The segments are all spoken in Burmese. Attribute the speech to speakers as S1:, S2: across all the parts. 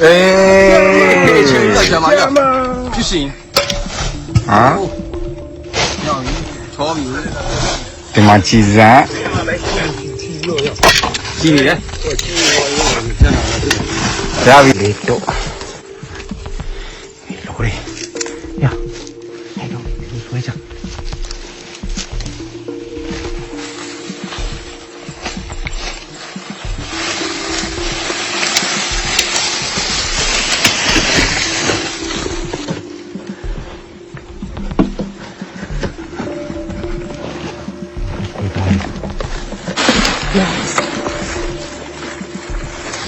S1: 哎，去干什么呀？不行。啊？鸟鱼，炒鱼。
S2: ဒီမှာကြည်စမ်း
S1: ကြည့်နေတယ်
S2: ရပြီလေတော့ဒီလိုလေးရဟဲ့တော့ဒီဆွဲချ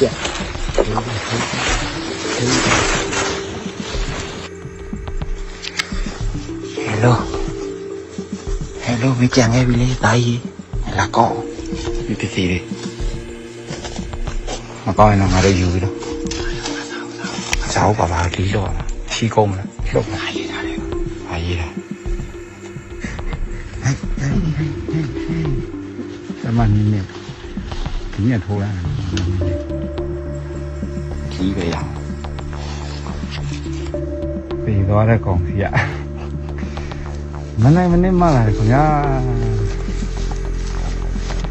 S2: ဟယ်လိုဟယ်လိုမကြံခဲ့ပြီလေတာကြီးလာကောဒီပစ္စည်းလေးမကောင်းရင်တော့ငါတို့ယူပြီးတော့အစားပါပါလီတော့ချီကုန်မလားလှုပ်လာရေးတာလေအာရေးတာဟဲ့ဟဲ့ဟဲ့ဟဲ့သမန်နေနေဒီနေ့ထိုးရတယ် ကြီးပဲရအောင်ပြေသွားတဲ့ကောင်စီကမနိုင်မနေမလာတယ်ခင်ဗျာ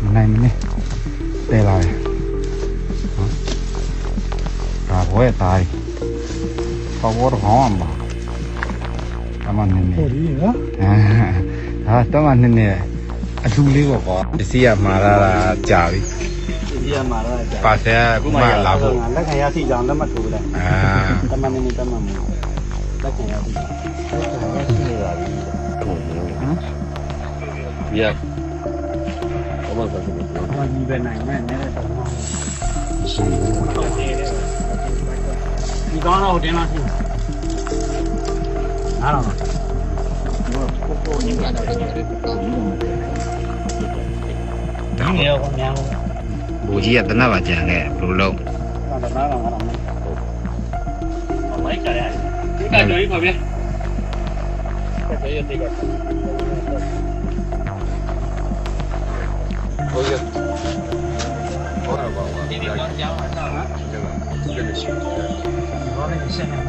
S2: မနိုင်မနေတဲလာတယ်နော်ဒါဘောရဲ့သားကြီးပေါ်ပေါ်တော့ဟောင်းမှာတမန်နေနေ
S3: ဟိုဒီနော်
S2: အာဒါတမန်နေနေအထူးလေးပေါ့ကွာပစ္စည်းကမှာလာတာကြာပြီ
S3: ဒီ ရမှာတော့ကြာ
S2: ပါဆယ်ကခုမှလာဖို့
S3: လက်ခံရစီကြောင်လက်မထိုးလိုက်
S2: အာ
S3: တမန်နေနေတမန်မလက်ခံရစီလက်ခံရစီရပါပြီ
S1: ပြရဘာမှမလုပ်ဘူး
S3: ဟောဒီပဲနိုင်မဲ့နဲတော့ဒီကောင်းတော့တင်လာစီအားလုံးဒီနေရောညောင်း
S2: ဘူကြီးကတနတ်ပါကြံခဲ့ဘယ်လိုလုပ်
S3: တော့နားတော့ငါတော့မမိုက်ကြရတယ်ဒီကကြော်ကြီးပါဗျာဆက်ရတဲ့က
S1: ဟုတ်ကဲ့ဟောတာပါပါ
S3: ဒီဒီတော့ကြောင်းမှာတော့နော်
S1: ကျန်တယ်ရှိတယ်
S3: ဘာလဲဆက်နေမှာရိတ်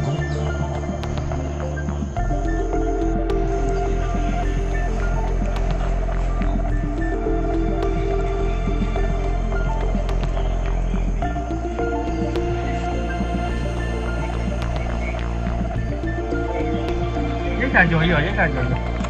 S3: ခါကြော်ကြီးရောရိတ်ခါကြော်ကြီး